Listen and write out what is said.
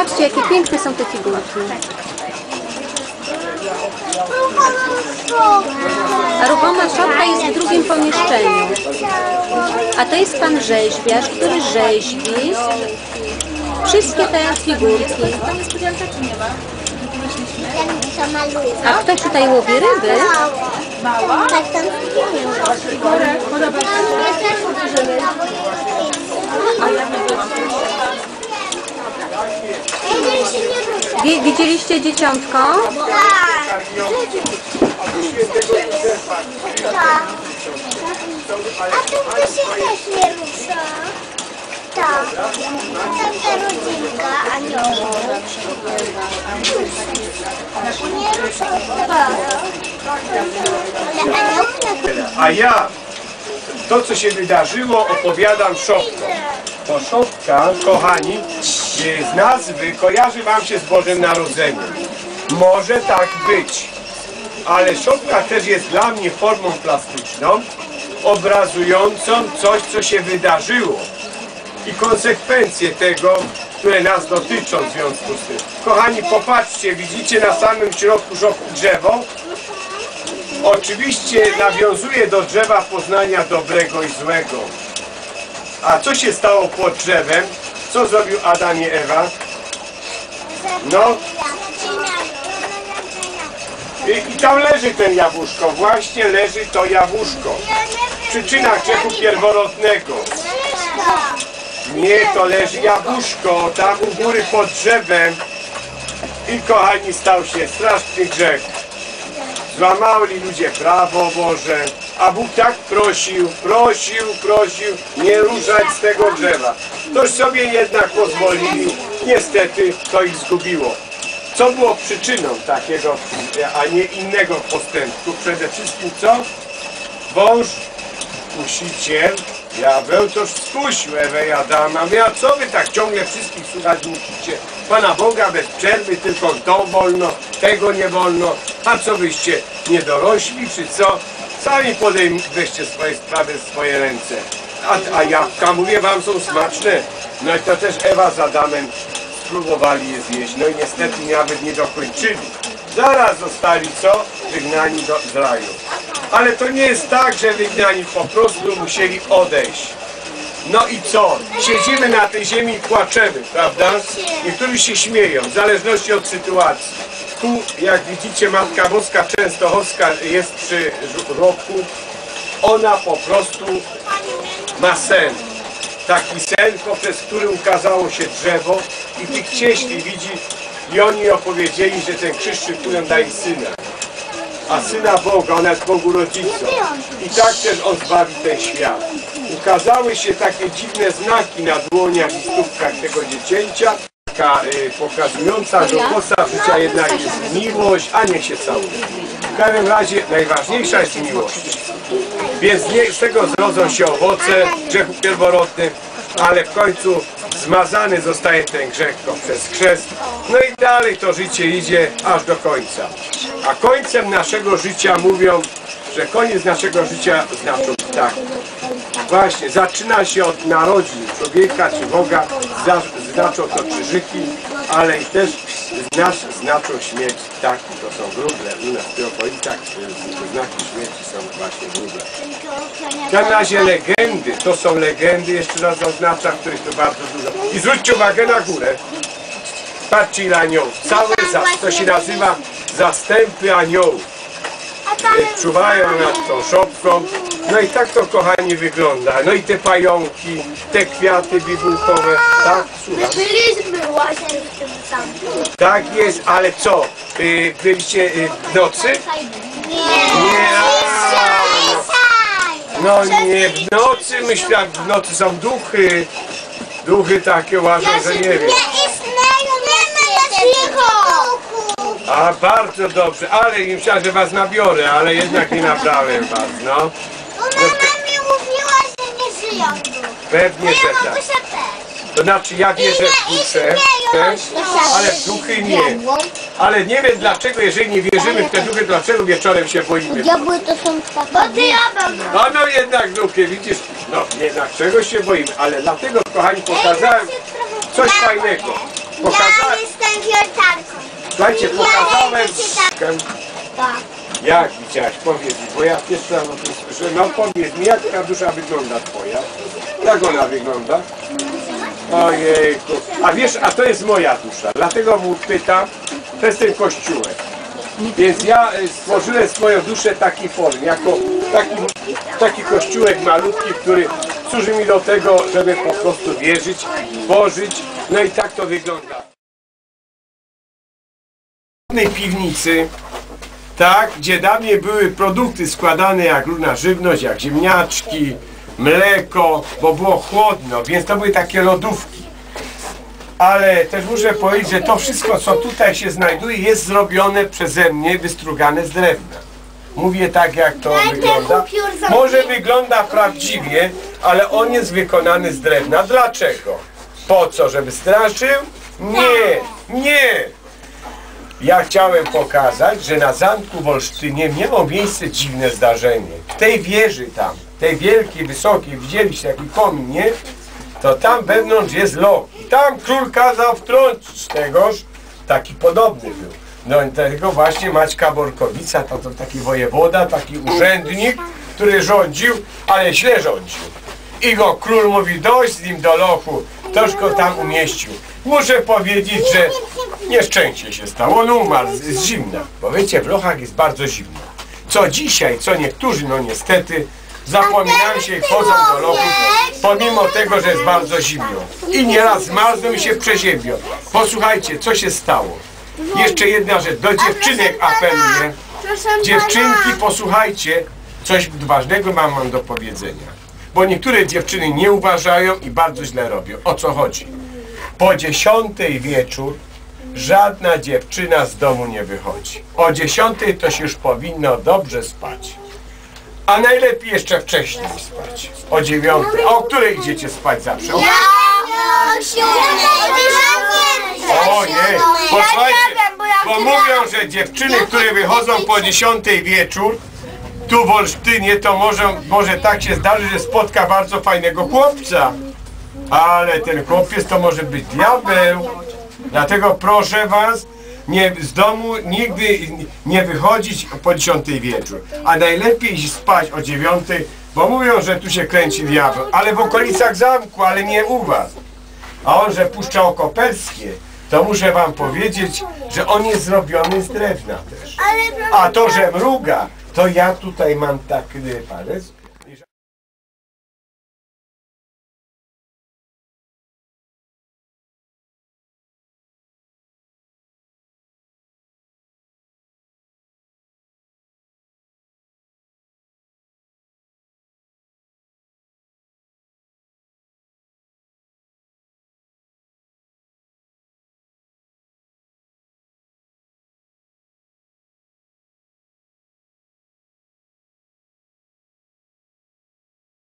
Patrzcie, jakie piękne są te figurki. A ruchoma szopka jest w drugim pomieszczeniu. A to jest pan rzeźbiarz, który rzeźbi wszystkie te figurki. A ktoś tutaj łowi ryby? Tak, tam się nie rusza. Wi- Widzieliście dzieciątko? Tak. A tu to się też nie rusza. Tak. Tamta rodzinka aniołów. Nie rusza. Tak. Ale anioł na A ja to, co się wydarzyło, opowiadam szopką. Bo szopka, kochani, e, z nazwy kojarzy wam się z Bożym Narodzeniem. Może tak być, ale szopka też jest dla mnie formą plastyczną, obrazującą coś, co się wydarzyło i konsekwencje tego, które nas dotyczą w związku z tym. Kochani, popatrzcie, widzicie na samym środku szopki drzewo? Oczywiście nawiązuje do drzewa poznania dobrego i złego. A co się stało pod drzewem? Co zrobił Adam i Ewa? No, i, i tam leży ten jabłuszko. Właśnie leży to jabłuszko. Przyczyna grzechu pierworodnego. Nie, to leży jabłuszko tam u góry pod drzewem. I kochani, stał się straszny grzech. Złamali ludzie prawo Boże, a Bóg tak prosił, prosił, prosił, nie ruszać z tego drzewa. Toż sobie jednak pozwolili, niestety to ich zgubiło. Co było przyczyną takiego, a nie innego postępu? Przede wszystkim co? Wąż, kusiciel, diabeł toż skusił Ewę i Adama. Mówię, a co wy tak ciągle wszystkich słuchać musicie? Pana Boga bez przerwy, tylko to wolno, tego nie wolno. A co wyście, nie dorośli, czy co? Sami podejm- weźcie swoje sprawy w swoje ręce. A, a jabłka, mówię wam, są smaczne. No i to też Ewa z Adamem spróbowali je zjeść. No i niestety nawet nie dokończyli. Zaraz zostali co? Wygnani do, z raju. Ale to nie jest tak, że wygnani po prostu musieli odejść. No i co? Siedzimy na tej ziemi i płaczemy, prawda? Niektórzy się śmieją, w zależności od sytuacji. Tu, jak widzicie, Matka Boska Częstochowska jest przy roku. Ona po prostu ma sen. Taki sen, poprzez który ukazało się drzewo i tych cieśli widzi i oni opowiedzieli, że ten krzyż szykują daje syna. A syna Boga, ona jest Bogu rodzicą. I tak też on zbawi ten świat. Ukazały się takie dziwne znaki na dłoniach i stópkach tego dziecięcia, taka, y, pokazująca, że owoca życia jednak jest miłość, a nie się całuje. W każdym razie najważniejsza jest miłość. Więc z tego zrodzą się owoce grzechu pierworodnych, ale w końcu zmazany zostaje ten grzech poprzez chrzest. No i dalej to życie idzie aż do końca. A końcem naszego życia mówią, że koniec naszego życia znaczą tak. Właśnie, zaczyna się od narodzin człowieka czy Boga, znaczą to krzyżyki, ale i też znasz, znaczą śmierć ptaki, to są wróble. U nas tych okolicach y, znaki śmierci są właśnie wróble. W każdym razie legendy, to są legendy, jeszcze raz zaznaczam, których to bardzo dużo. I zwróćcie uwagę na górę. Patrzcie ile aniołów. Całe, za, to się nazywa zastępy aniołów. Czuwają nad tą szopką. No i tak to kochani wygląda. No i te pająki, te kwiaty bibułkowe. Tak, słucham. Byliśmy właśnie w tym samym. Tak jest, ale co? Y, byliście y, w nocy? Nie. Nie. No nie, w nocy myślałem, w nocy są duchy. Duchy takie uważam, że nie wiem. Nie istnieją, nie ma takiego. A bardzo dobrze, ale myślałem, że was nabiorę, ale jednak nie nabrałem was, no. Bo mama mi mówiła, że nie żyją tu. Pewnie, że tak. Mamusia też. To znaczy ja wierzę w dusze też, ale w duchy nie. Ale nie wiem dlaczego, jeżeli nie wierzymy w te duchy, dlaczego wieczorem się boimy. Diabły to są. Bo diabeł. No, no jednak duchy, widzisz, no jednak czego się boimy, ale dlatego kochani pokazałem coś fajnego. Pokaza... Ja jestem wiertarką. Słuchajcie, pokazałem... Ja. Jak widziałaś? Powiedz mi, bo ja pierwszy raz o tym słyszę. No powiedz mi, jak ta dusza wygląda twoja? Jak ona wygląda? Ojejku. A wiesz, a to jest moja dusza. Dlatego mu pytam, to jest ten kościółek. Więc ja y, stworzyłem swoją duszę w takiej formie, jako taki, taki kościółek malutki, który służy mi do tego, żeby po prostu wierzyć, tworzyć. No i tak to wygląda. W jednej piwnicy, tak, gdzie dawniej były produkty składane jak różna żywność, jak ziemniaczki, mleko, bo było chłodno, więc to były takie lodówki. Ale też muszę powiedzieć, że to wszystko, co tutaj się znajduje, jest zrobione przeze mnie, wystrugane z drewna. Mówię tak, jak to wygląda. Może wygląda prawdziwie, ale on jest wykonany z drewna. Dlaczego? Po co? Żeby straszył? Nie, nie. Ja chciałem pokazać, że na Zamku w Olsztynie miało miejsce dziwne zdarzenie. W tej wieży tam, tej wielkiej, wysokiej, widzieliście taki komin, nie? To tam wewnątrz jest. I tam król kazał wtrącić tegoż, taki podobny był. No i tego właśnie Maćka Borkowica, to, to taki wojewoda, taki urzędnik, który rządził, ale źle rządził. I go król mówi, dość z nim do lochu, toż go tam umieścił. Muszę powiedzieć, że nieszczęście się stało, on umarł z, zimna, bo wiecie, w lochach jest bardzo zimno. Co dzisiaj, co niektórzy, no niestety, zapominają się i wchodzą do lochów, pomimo tego, że jest bardzo zimno. I nieraz zmarzną i się przeziębią. Posłuchajcie, co się stało. Jeszcze jedna rzecz, do dziewczynek apeluję. Dziewczynki, posłuchajcie, coś ważnego mam, mam do powiedzenia. Bo niektóre dziewczyny nie uważają i bardzo źle robią. O co chodzi? Po dziesiątej wieczór żadna dziewczyna z domu nie wychodzi. O dziesiątej to się już powinno dobrze spać. A najlepiej jeszcze wcześniej spać. O dziewiątej. O której idziecie spać zawsze? O, o nie, posłuchajcie, bo mówią, że dziewczyny, które wychodzą po dziesiątej wieczór, tu w Olsztynie, to może, może tak się zdarzy, że spotka bardzo fajnego chłopca. Ale ten chłopiec to może być diabeł. Dlatego proszę was, nie, z domu nigdy nie wychodzić po 10 wieczór. A najlepiej spać o 9, bo mówią, że tu się kręci diabeł. Ale w okolicach zamku, ale nie u was. A on, że puszcza oko perskie, to muszę wam powiedzieć, że on jest zrobiony z drewna też. A to, że mruga, to ja tutaj mam taki palec